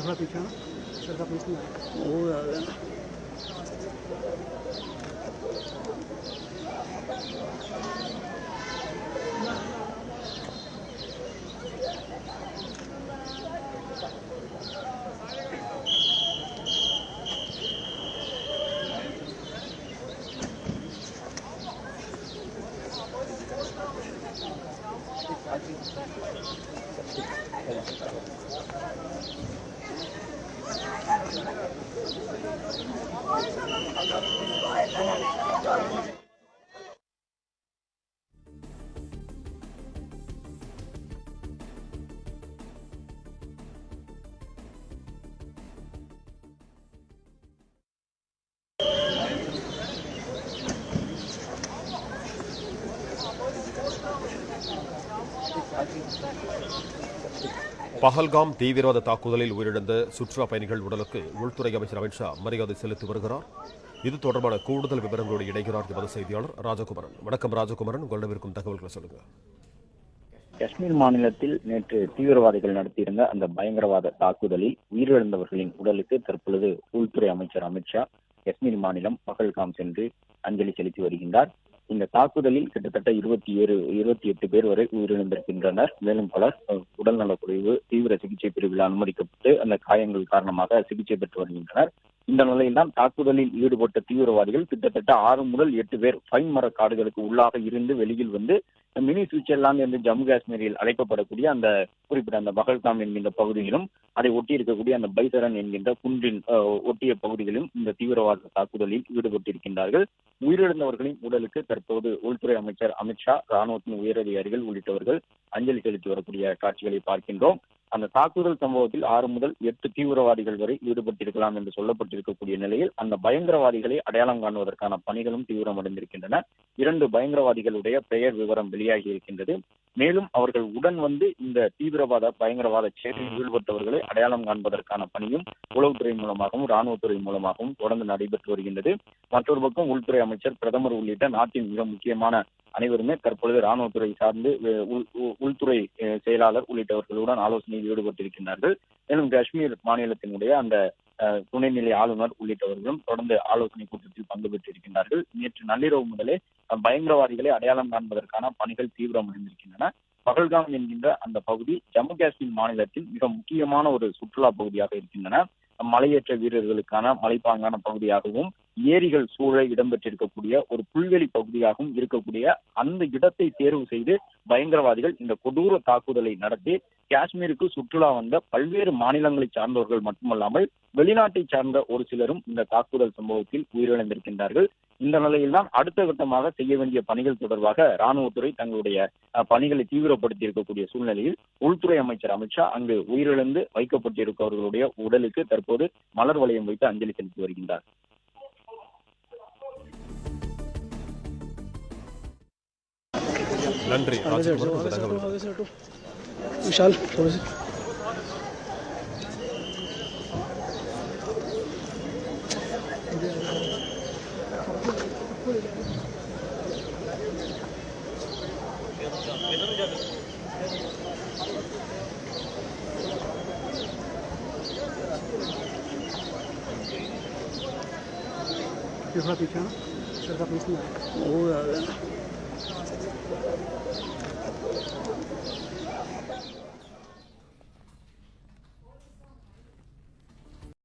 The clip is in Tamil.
plus rapide, hein Ça va plus. Oh là là. Thank you. Thank you. Pahalgam தீவிரவாத தாக்குதலில் உயிரிழந்த சுற்றுலா பயணிகள் உடலுக்கு உள்துறை அமைச்சர் அமித்ஷா மரியாதை செலுத்தி வருகிறார். இது தொடர்பான கூடுதல் விவரங்களோடு இணைகிறார் எமது செய்தியாளர் ராஜகுமரன். வணக்கம் ராஜகுமரன். உங்களிடம் இருக்கும் தகவல்களை சொல்லுங்க. காஷ்மீர் மாநிலத்தில் நேற்று தீவிரவாதிகள் நடத்தியிருந்த அந்த பயங்கரவாத தாக்குதலில் உயிரிழந்தவர்களின் உடலுக்கு தற்பொழுது உள்துறை அமைச்சர் அமித்ஷா காஷ்மீர் மாநிலம் பகல்காம் சென்று அஞ்சலி செலுத்தி வருகின்றார். இந்த தாக்குதலில் கிட்டத்தட்ட இருபத்தி ஏழு இருபத்தி எட்டு பேர் வரை உயிரிழந்திருக்கின்றனர். மேலும் பலர் உடல்நலக்குறைவு தீவிர சிகிச்சை பிரிவில் அனுமதிக்கப்பட்டு அந்த காயங்கள் காரணமாக சிகிச்சை பெற்று வருகின்றனர். இந்த நிலையில்தான் தாக்குதலில் ஈடுபட்ட தீவிரவாதிகள் கிட்டத்தட்ட ஆறு முதல் எட்டு பேர் பைன் மர காடுகளுக்கு உள்ளாக இருந்து வெளியில் வந்து மினி சுவிட்சர்லாந்து என்று ஜம்மு காஷ்மீரில் அழைக்கப்படக்கூடிய அந்த குறிப்பிட்ட அந்த பகல்காம் என்கின்ற பகுதியிலும் அதை ஒட்டி இருக்கக்கூடிய அந்த பைசரன் என்கின்ற குன்றின் ஒட்டிய பகுதிகளிலும் இந்த தீவிரவாத தாக்குதலில் ஈடுபட்டிருக்கின்றார்கள். உயிரிழந்தவர்களின் உடலுக்கு தற்போது உள்துறை அமைச்சர் அமித்ஷா ராணுவத்தின் உயரதிகாரிகள் உள்ளிட்டவர்கள் அஞ்சலி செலுத்தி வரக்கூடிய காட்சிகளை பார்க்கின்றோம். அந்த தாக்குதல் சம்பவத்தில் ஆறு முதல் எட்டு தீவிரவாதிகள் வரை ஈடுபட்டிருக்கலாம் என்று சொல்லப்பட்டிருக்கக்கூடிய நிலையில் அந்த பயங்கரவாதிகளை அடையாளம் காணுவதற்கான பணிகளும் தீவிரமடைந்திருக்கின்றன. இரண்டு பயங்கரவாதிகளுடைய பெயர் விவரம் வெளியாகி இருக்கின்றது. மேலும் அவர்கள் உடன் வந்து இந்த தீவிரவாத பயங்கரவாத செயலில் ஈடுபட்டவர்களை அடையாளம் காண்பதற்கான பணியும் உளவுத்துறை மூலமாகவும் ராணுவத்துறை மூலமாகவும் தொடர்ந்து நடைபெற்று வருகின்றது. மற்றொரு பக்கம் உள்துறை அமைச்சர் பிரதமர் உள்ளிட்ட நாட்டின் மிக முக்கியமான அனைவருமே தற்பொழுது ராணுவத்துறை சார்ந்து உள்- உள்துறை செயலாளர் உள்ளிட்டவர்களுடன் ஆலோசனையில் ஈடுபட்டிருக்கின்றார்கள். மேலும் காஷ்மீர் மாநிலத்தினுடைய அந்த துணைநிலை ஆளுநர் உள்ளிட்டவர்களும் தொடர்ந்து ஆலோசனை கூட்டத்தில் பங்கு பெற்றிருக்கின்றார்கள். நேற்று நள்ளிரவு முதலே பயங்கரவாதிகளை அடையாளம் காண்பதற்கான பணிகள் தீவிரமடைந்திருக்கின்றன. பகல்காம் என்கின்ற அந்த பகுதி ஜம்மு காஷ்மீர் மாநிலத்தில் மிக முக்கியமான ஒரு சுற்றுலா பகுதியாக இருக்கின்றன. மலையேற்ற வீரர்களுக்கான மலைப்பாங்கான பகுதியாகவும் ஏரிகள் சூழ இடம்பெற்றிருக்கக்கூடிய ஒரு புல்வெளி பகுதியாகவும் இருக்கக்கூடிய அந்த இடத்தை தேர்வு செய்து பயங்கரவாதிகள் இந்த கொடூர தாக்குதலை நடத்தி காஷ்மீருக்கு சுற்றுலா வந்த பல்வேறு மாநிலங்களை சார்ந்தவர்கள் மட்டுமல்லாமல் வெளிநாட்டை சார்ந்த ஒரு சிலரும் இந்த தாக்குதல் சம்பவத்தில் உயிரிழந்திருக்கின்றார்கள். இந்த நிலையில்தான் அடுத்த கட்டமாக செய்ய வேண்டிய பணிகள் தொடர்பாக ராணுவத்துறை தங்களுடைய பணிகளை தீவிரப்படுத்தி இருக்கக்கூடிய சூழ்நிலையில் உள்துறை அமைச்சர் அமித்ஷா அங்கு உயிரிழந்து வைக்கப்பட்டிருப்பவர்களுடைய உடலுக்கு தற்போது மலர் வளையம் வைத்து அஞ்சலி செலுத்தி வருகின்றார் நன்றி आगे थोड़ा पीछे ना सर का पीछे वो